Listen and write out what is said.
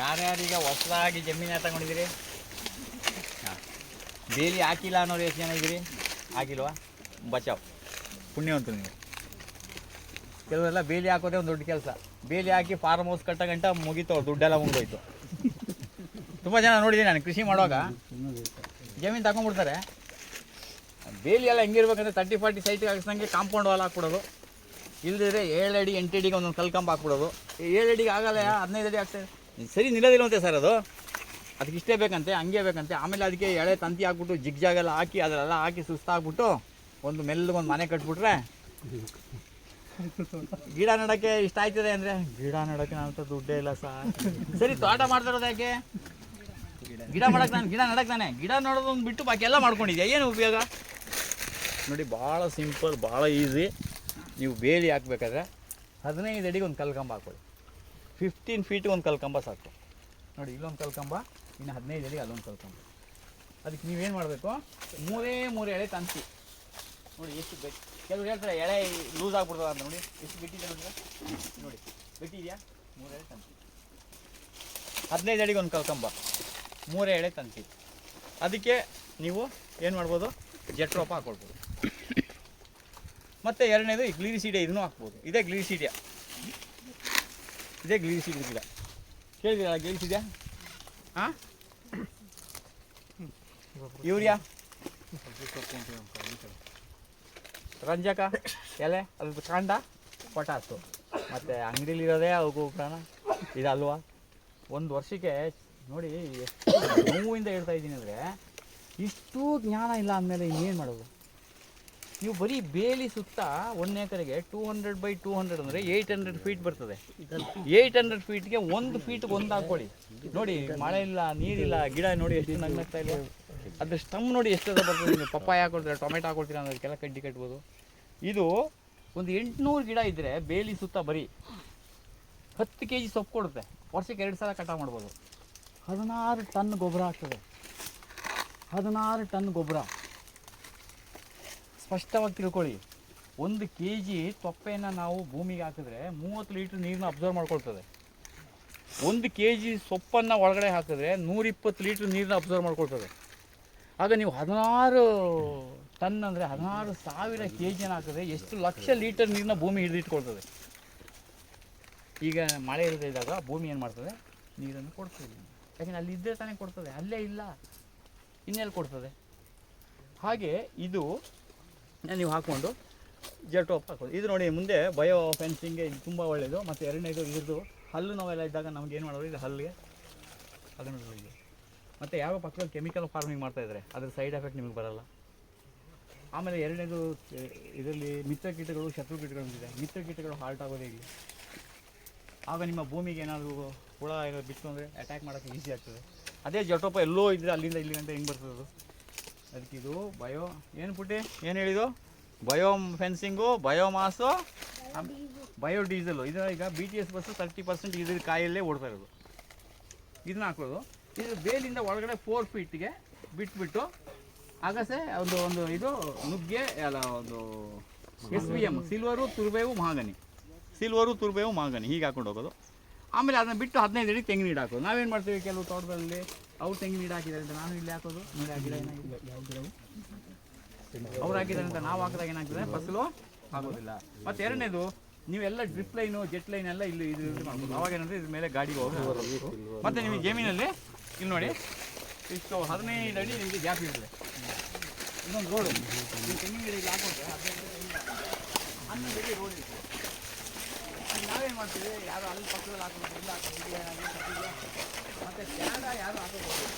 ಯಾರ್ಯಾರೀಗ ಹೊಸದಾಗಿ ಜಮೀನು ತಗೊಂಡಿದ್ದೀರಿ? ಬೇಲಿ ಹಾಕಿಲ್ಲ ಅನ್ನೋರು ಎಷ್ಟು ಜನ ಇದ್ದೀರಿ ಹಾಕಿಲ್ವಾ ಬಚಾವ್ ಪುಣ್ಯವಂತರು ನೀವು ಕೆಲವರೆಲ್ಲ ಬೇಲಿ ಹಾಕೋದೇ ಒಂದು ದೊಡ್ಡ ಕೆಲಸ. ಬೇಲಿ ಹಾಕಿ ಫಾರ್ಮ್ ಹೌಸ್ ಕಟ್ಟ ಗಂಟ ಮುಗೀತು, ಅವ್ರು ದುಡ್ಡೆಲ್ಲ ಮುಗಿದೋಯ್ತು ತುಂಬ ಜನ ನೋಡಿದ್ದೀನಿ ನಾನು ಕೃಷಿ ಮಾಡುವಾಗ. ಜಮೀನು ತಗೊಂಡ್ಬಿಡ್ತಾರೆ. ಬೇಲಿ ಎಲ್ಲ ಹೆಂಗಿರ್ಬೇಕಂದ್ರೆ ತರ್ಟಿ ಫಾರ್ಟಿ ಸೈಟಿಗೆ ಹಾಕಿಸ್ದಂಗೆ ಕಾಂಪೌಂಡ್ ವಾಲ್ ಹಾಕ್ಬಿಡೋದು. ಇಲ್ದಿದ್ರೆ ಏಳು ಅಡಿ, ಎಂಟು ಅಡಿಗೆ ಒಂದೊಂದು ಕಲ್ಕಂಬ ಹಾಕ್ಬಿಡೋದು. ಏಳು ಅಡಿಗೆ ಆಗಲ್ಲ ಹದಿನೈದು ಅಡಿ ಆಗ್ತದೆ ಸರಿ ನಿಲ್ಲೋದಿಲ್ವಂತೆ ಸರ್ ಅದು. ಅದಕ್ಕೆ ಇಷ್ಟೇ ಬೇಕಂತೆ, ಹಂಗೆ ಬೇಕಂತೆ. ಆಮೇಲೆ ಅದಕ್ಕೆ ಎಳೆ ತಂತಿ ಹಾಕ್ಬಿಟ್ಟು ಜಿಗ್ ಜಾಗೆಲ್ಲ ಹಾಕಿ ಅದರೆಲ್ಲ ಹಾಕಿ ಸುಸ್ತಾಗ್ಬಿಟ್ಟು, ಒಂದು ಮೆಲ್ಲಗೆ ಒಂದು ಮನೆ ಕಟ್ಬಿಟ್ರೆ. ಗಿಡ ನೆಡೋಕ್ಕೆ ಇಷ್ಟ ಆಯ್ತದೆ ಅಂದರೆ? ಗಿಡ ನೆಡಕ್ಕೆ ನನ್ನ ಹತ್ರ ದುಡ್ಡೇ ಇಲ್ಲ ಸರ್. ಸರಿ, ತೋಟ ಮಾಡ್ತಿರೋದು ಯಾಕೆ? ಗಿಡ ಮಾಡಕ್ಕೆ ನಾನು, ಗಿಡ ನೆಡಕ್ಕೆ ತಾನೆ ಗಿಡ ನೆಡೋದೊಂದು ಬಿಟ್ಟು ಬಾಕಿ ಎಲ್ಲ ಮಾಡ್ಕೊಂಡಿದ್ಯಾ? ಏನು ಉಪಯೋಗ? ನೋಡಿ, ಭಾಳ ಸಿಂಪಲ್, ಭಾಳ ಈಸಿ. ನೀವು ಬೇಲಿ ಹಾಕ್ಬೇಕಾದ್ರೆ ಹದಿನೈದು ಅಡಿಗೆ ಒಂದು ಕಲ್ಕಂಬ ಹಾಕೊಳ್ಳಿ ಫಿಫ್ಟೀನ್ ಫೀಟಿಗೆ ಒಂದು ಕಲ್ಕಂಬ ಸಾಕು. ನೋಡಿ, ಇಲ್ಲೊಂದು ಕಲ್ಕಂಬ ಇನ್ನು ಹದಿನೈದು ಅಡಿಗೆ ಅಲ್ಲೊಂದು ಕಲ್ಕಂಬ ಅದಕ್ಕೆ ನೀವೇನು ಮಾಡಬೇಕು? ಮೂರೇ ಮೂರು ಎಳೆ ತಂತಿ. ನೋಡಿ, ಎಷ್ಟು ಗಟ್ಟಿ ಕೆಲವ್ರು ಹೇಳ್ತಾರೆ, ಎಳೆ ಲೂಸ್ ಆಗ್ಬಿಡ್ತದ ಅಂತ. ನೋಡಿ, ಎಷ್ಟು ಬಿಟ್ಟಿದೆ ನೋಡಿ ನೋಡಿ ಬಿಟ್ಟಿದೆಯಾ ಮೂರು ಎಳೆ ತಂತಿ. ಹದಿನೈದು ಅಡಿಗೆ ಒಂದು ಕಲ್ಕಂಬ ಮೂರೇ ಎಳೆ ತಂತಿ. ಅದಕ್ಕೆ ನೀವು ಏನು ಮಾಡ್ಬೋದು? ಜೆಟ್ರೋಪ ಹಾಕೊಳ್ಬೋದು ಮತ್ತು ಎರಡನೇದು ಈ ಗ್ಲೀರಿಸೀಡಿಯ ಇದನ್ನು ಹಾಕ್ಬೋದು. ಇದೇ ಗ್ಲೀರಿಸೀಡಿಯ ಇದೇ ಗ್ಲೀರಿಸೀಡಿಯ ಗಿಡ. ಕೇಳಿದಿರಲ್ಲ ಗ್ಲೀರಿಸಿದ್ಯಾ ಹಾಂ? ಯೂರಿಯಾ ರಂಜಕ, ಎಲೆ ಅದ್ರದ್ದು ಕಾಂಡ ಪೊಟಾಸು ಮತ್ತು ಅಂಗಡಿಲಿರೋದೇ ಅವು ಗೊಬ್ಬರನ ಇದಲ್ವಾ ಒಂದು ವರ್ಷಕ್ಕೆ ನೋಡಿ, ಎಷ್ಟು ನೋವಿಂದ ಹೇಳ್ತಾ ಇದ್ದೀನಿ ಅಂದರೆ ಇಷ್ಟು ಜ್ಞಾನ ಇಲ್ಲ ಅಂದಮೇಲೆ ಇನ್ನೇನು ಮಾಡೋದು? ನೀವು ಬರೀ ಬೇಲಿ ಸುತ್ತ ಒನ್ ಎಕರೆಗೆ two hundred by two hundred ಅಂದರೆ ಏಯ್ಟ್ ಹಂಡ್ರೆಡ್ ಫೀಟ್ ಬರ್ತದೆ. ಏಯ್ಟ್ ಹಂಡ್ರೆಡ್ ಫೀಟ್ಗೆ ಒಂದು ಫೀಟ್ಗೆ ಒಂದು ಹಾಕೊಳ್ಳಿ. ನೋಡಿ, ಮಳೆ ಇಲ್ಲ, ನೀರಿಲ್ಲ, ಗಿಡ ನೋಡಿ ಎಷ್ಟು ನಗ್ನಾಗ್ತಾ ಇಲ್ಲ ಅದ್ರ ಸ್ಟಮ್ ನೋಡಿ ಎಷ್ಟು ಬರ್ತದೆ ನೀವು ಪಪ್ಪಾಯ ಹಾಕೊಳ್ತೀರಾ, ಟೊಮೆಟೊ ಹಾಕೊಳ್ತೀರಾ ಅನ್ನೋದಕ್ಕೆಲ್ಲ ಕಡ್ಡಿ ಕಟ್ಬೋದು. ಇದು ಒಂದು ಎಂಟುನೂರು ಗಿಡ ಇದ್ದರೆ ಬೇಲಿ ಸುತ್ತ ಬರೀ ಹತ್ತು ಕೆ ಜಿ ಸೊಪ್ಪು ಕೊಡುತ್ತೆ. ವರ್ಷಕ್ಕೆ ಎರಡು ಸಲ ಕಟಾವು ಮಾಡ್ಬೋದು. ಹದಿನಾರು ಟನ್ ಗೊಬ್ಬರ ಆಗ್ತದೆ. ಹದಿನಾರು ಟನ್ ಗೊಬ್ಬರ. ಸ್ಪಷ್ಟವಾಗಿ ತಿಳ್ಕೊಳ್ಳಿ. ಒಂದು ಕೆ ಜಿ ತೊಪ್ಪೆಯನ್ನು ನಾವು ಭೂಮಿಗೆ ಹಾಕಿದ್ರೆ ಮೂವತ್ತು ಲೀಟ್ರ್ ನೀರನ್ನ ಅಬ್ಸರ್ವ್ ಮಾಡ್ಕೊಳ್ತದೆ. ಒಂದು ಕೆ ಜಿ ಸೊಪ್ಪನ್ನು ಒಳಗಡೆ ಹಾಕಿದ್ರೆ ನೂರಿಪ್ಪತ್ತು ಲೀಟ್ರ್ ನೀರನ್ನ ಅಬ್ಸರ್ವ್ ಮಾಡ್ಕೊಳ್ತದೆ. ಆಗ ನೀವು ಹದಿನಾರು ಟನ್ ಅಂದರೆ ಹದಿನಾರು ಸಾವಿರ ಕೆ ಜಿನ ಹಾಕಿದ್ರೆ ಎಷ್ಟು ಲಕ್ಷ ಲೀಟರ್ ನೀರನ್ನ ಭೂಮಿ ಹಿಡಿದಿಟ್ಕೊಳ್ತದೆ. ಈಗ ಮಳೆ ಇಲ್ಲದೆ ಇದ್ದಾಗ ಭೂಮಿ ಏನು ಮಾಡ್ತದೆ? ನೀರನ್ನು ಕೊಡ್ತದೆ. ಯಾಕೆಂದರೆ ಅಲ್ಲಿ ಇದ್ದರೆ ತಾನೇ ಕೊಡ್ತದೆ, ಅಲ್ಲೇ ಇಲ್ಲ, ಇನ್ನೆಲ್ಲಿ ಕೊಡ್ತದೆ? ಹಾಗೆ ಇದು ನೀವು ಹಾಕ್ಕೊಂಡು ಜೆಟೋಪ್ ಹಾಕೋದು ಇದು ನೋಡಿ ಮುಂದೆ ಬಯೋ ಫೆನ್ಸಿಂಗೆ ಇದು ತುಂಬ ಒಳ್ಳೆಯದು ಮತ್ತು ಎರಡನೇದು ಇದ್ರದ್ದು ಹಲ್ಲು ನಾವೆಲ್ಲ ಇದ್ದಾಗ ನಮ್ಗೆ ಏನು ಮಾಡೋದು? ಇದು ಹಲ್ಲಿಗೆ ಅದನ್ನು ನೋಡಿ. ಮತ್ತು ಯಾವ ಪಕ್ಕದಲ್ಲಿ ಕೆಮಿಕಲ್ ಫಾರ್ಮಿಂಗ್ ಮಾಡ್ತಾಯಿದ್ರೆ ಅದ್ರ ಸೈಡ್ ಎಫೆಕ್ಟ್ ನಿಮಗೆ ಬರಲ್ಲ. ಆಮೇಲೆ ಎರಡನೇದು ಇದರಲ್ಲಿ ಮಿತ್ರ ಕೀಟಗಳು ಶತ್ರು ಕೀಟಗಳು ಇದೆ. ಮಿತ್ರ ಕೀಟಗಳು ಹಾಲ್ಟ್ ಆಗೋದೇ ಇಲ್ಲಿ. ಆಗ ನಿಮ್ಮ ಭೂಮಿಗೆ ಏನಾದರೂ ಹುಳ ಏನಾದರೂ ಬಿತ್ತು ಅಂದರೆ ಅಟ್ಯಾಕ್ ಮಾಡೋಕ್ಕೆ ಈಸಿ ಆಗ್ತದೆ. ಅದೇ ಜಟೋಪ ಎಲ್ಲೋ ಇದ್ದರೆ ಅಲ್ಲಿಂದ ಇಲ್ಲಿಗಂತ ಗಂಟೆ ಹೆಂಗೆ ಬರ್ತದೆ ಅದು ಅದಕ್ಕೆ ಇದು ಬಯೋ, ಏನು ಪುಟ್ಟಿ? ಏನು ಹೇಳಿದು bio fencing biomass bio diesel. ಇದು ಈಗ B T S bus thirty percent ಇದ್ರ ಕಾಯಲ್ಲೇ ಓಡ್ತಾ ಇರೋದು. ಇದನ್ನ ಹಾಕೋದು. ಇದು ಬೇಲಿಂದ ಒಳಗಡೆ ಫೋರ್ ಫೀಟ್ಗೆ ಬಿಟ್ಬಿಟ್ಟು ಆಗಸೆ ಒಂದು ಒಂದು ಇದು ನುಗ್ಗೆ, ಅಲ್ಲ, ಒಂದು ಎಸ್ ಬಿ ಎಂ ಸಿಲ್ವರು ತುರ್ಬೇವು ಮಹಾಗನಿ ಸಿಲ್ವರು ತುರ್ಬೇವು ಮಹಾಗನಿ ಹೀಗೆ ಹಾಕೊಂಡು ಹೋಗೋದು. ಆಮೇಲೆ ಅದನ್ನ ಬಿಟ್ಟು ಹದಿನೈದು ಅಡಿ ತೆಂಗಿನ ಹಾಕೋದು. ನಾವೇನು ಮಾಡ್ತೀವಿ ಕೆಲವು ತೋಟದಲ್ಲಿ? ಅವ್ರು ತೆಂಗಿನ ಗಿಡ ಅಂತ ನಾನು ಇಲ್ಲಿ ಹಾಕೋದು, ನೋಡಿ ಆ ಗಿಡ ಏನಾಗಿದೆ. ಅವ್ರು ಹಾಕಿದ್ದಾರೆ ಅಂತ ನಾವು ಹಾಕಿದಾಗ ಏನಾಗ್ತದೆ? ಫಸಲು ಆಗೋದಿಲ್ಲ. ಮತ್ತೆ ಎರಡನೇದು, ನೀವೆಲ್ಲ ಡ್ರಿಪ್ ಲೈನು ಜೆಟ್ ಲೈನ್ ಎಲ್ಲ ಇಲ್ಲಿ ಇದು ಮಾಡ್ಬೋದು. ಅವಾಗ ಏನಂದ್ರೆ ಇದ್ರ ಮೇಲೆ ಗಾಡಿಗೆ ಮತ್ತೆ ಮತ್ತು ನಿಮಗೆ ಜಮೀನಲ್ಲಿ, ಇಲ್ಲಿ ನೋಡಿ, ಇಷ್ಟು ಹದಿನೈದು ಅಡಿ ನಿಮಗೆ ಗ್ಯಾಪ್ ಇರ್ತದೆ. ಇನ್ನೊಂದು ರೋಡು ತೆಂಗಿನ ಗಿಡ ಇಲ್ಲಿ ಹಾಕೋದು ಹದಿನೈದು ಹನ್ನೊಂದು ರೋಡ್ ಇರ್ತದೆ. ನಾವೇನು ಮಾಡ್ತೀವಿ ಯಾರು ಅಲ್ಲಿ ಪಕ್ಕದಲ್ಲಿ ಹಾಕೋದು ಇಲ್ಲ ಹಾಕೋದು ಏನಾಗಿದೆ ಮತ್ತು ಕ್ಯಾಡ ಯಾರು ಹಾಕೋಬೋದು